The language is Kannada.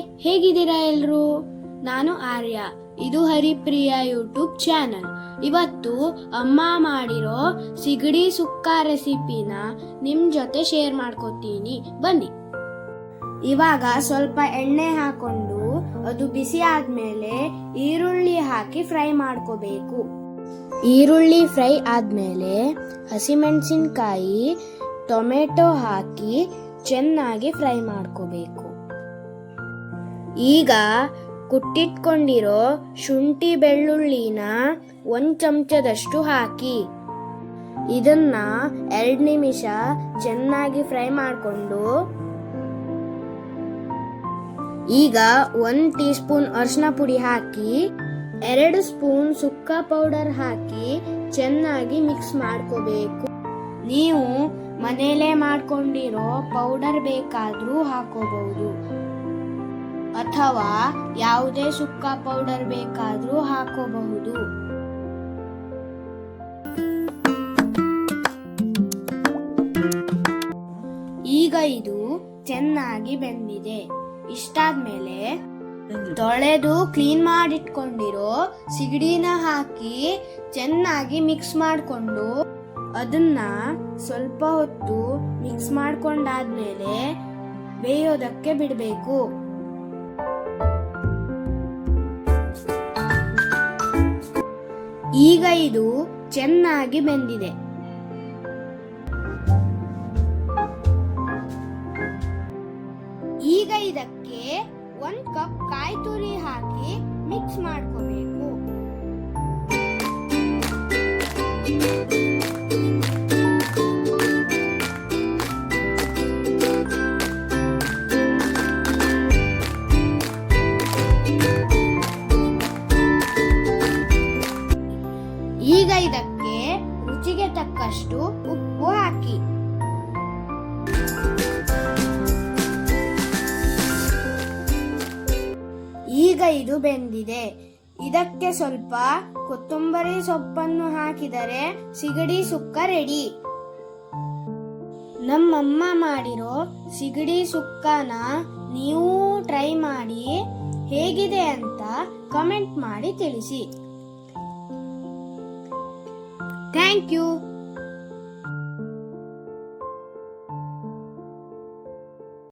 ಹೇಗಿದ್ದೀರಾ ಎಲ್ರು? ನಾನು ಆರ್ಯ. ಇದು ಹರಿಪ್ರಿಯ ಯೂಟ್ಯೂಬ್ ಚಾನಲ್. ಇವತ್ತು ಅಮ್ಮ ಮಾಡಿರೋ ಸಿಗಡಿ ಸುಕ್ಕ ರೆಸಿಪಿನ ನಿಮ್ ಜೊತೆ ಶೇರ್ ಮಾಡ್ಕೋತೀನಿ. ಬನ್ನಿ. ಇವಾಗ ಸ್ವಲ್ಪ ಎಣ್ಣೆ ಹಾಕೊಂಡು ಅದು ಬಿಸಿ ಆದ್ಮೇಲೆ ಈರುಳ್ಳಿ ಹಾಕಿ ಫ್ರೈ ಮಾಡ್ಕೋಬೇಕು. ಈರುಳ್ಳಿ ಫ್ರೈ ಆದ್ಮೇಲೆ ಹಸಿಮೆಣಸಿನ್ಕಾಯಿ, ಟೊಮೆಟೊ ಹಾಕಿ ಚೆನ್ನಾಗಿ ಫ್ರೈ ಮಾಡ್ಕೋಬೇಕು. ಈಗ ಕುಟ್ಟಿಟ್ಕೊಂಡಿರೋ ಶುಂಠಿ ಬೆಳ್ಳುಳ್ಳಿನ ಒಂದು ಚಮಚದಷ್ಟು ಹಾಕಿ. ಇದನ್ನ ಎರಡು ನಿಮಿಷ ಚೆನ್ನಾಗಿ ಫ್ರೈ ಮಾಡಿಕೊಂಡು, ಈಗ ಒಂದು ಟೀ ಸ್ಪೂನ್ ಅರಿಶಿನ ಪುಡಿ ಹಾಕಿ, ಎರಡು ಸ್ಪೂನ್ ಸುಕ್ಕ ಪೌಡರ್ ಹಾಕಿ ಚೆನ್ನಾಗಿ ಮಿಕ್ಸ್ ಮಾಡ್ಕೋಬೇಕು. ನೀವು ಮನೆಯಲ್ಲೇ ಮಾಡ್ಕೊಂಡಿರೋ ಪೌಡರ್ ಬೇಕಾದರೂ ಹಾಕೋಬಹುದು. ಅಥವಾ ಯಾವುದೇ ಸುಕ್ಕ ಪೌಡರ್ ಬೇಕಾದರೂ ಹಾಕೋಬಹುದು. ಈಗ ಇದು ಚೆನ್ನಾಗಿ ಬೆಂದಿದೆ. ಇಷ್ಟಾದ್ಮೇಲೆ ತೊಳೆದು ಕ್ಲೀನ್ ಮಾಡಿಟ್ಕೊಂಡಿರೋ ಸಿಗಡಿನ ಹಾಕಿ ಚೆನ್ನಾಗಿ ಮಿಕ್ಸ್ ಮಾಡಿಕೊಂಡು ಅದನ್ನ ಸ್ವಲ್ಪ ಹೊತ್ತು ಮಿಕ್ಸ್ ಮಾಡ್ಕೊಂಡಾದ್ಮೇಲೆ ಬೇಯೋದಕ್ಕೆ ಬಿಡಬೇಕು. ಈಗ ಇದು ಚೆನ್ನಾಗಿ ಬೆಂದಿದೆ. ಈಗ ಇದಕ್ಕೆ ಒಂದ್ ಕಪ್ ಕಾಯಿ ತುರಿ ಹಾಕಿ ಮಿಕ್ಸ್ ಮಾಡ್ಕೋಬೇಕು. ತಕ್ಕಷ್ಟು ಉಪ್ಪು ಹಾಕಿ. ಈಗ ಇದು ಬೆಂದಿದೆ. ಇದಕ್ಕೆ ಸ್ವಲ್ಪ ಕೊತ್ತಂಬರಿ ಸೊಪ್ಪನ್ನು ಹಾಕಿದರೆ ಸಿಗಡಿ ಸುಕ್ಕ ರೆಡಿ. ನಮ್ಮಮ್ಮ ಮಾಡಿರೋ ಸಿಗಡಿ ಸುಕ್ಕನ ನೀವು ಟ್ರೈ ಮಾಡಿ, ಹೇಗಿದೆ ಅಂತ ಕಮೆಂಟ್ ಮಾಡಿ ತಿಳಿಸಿ. Thank you.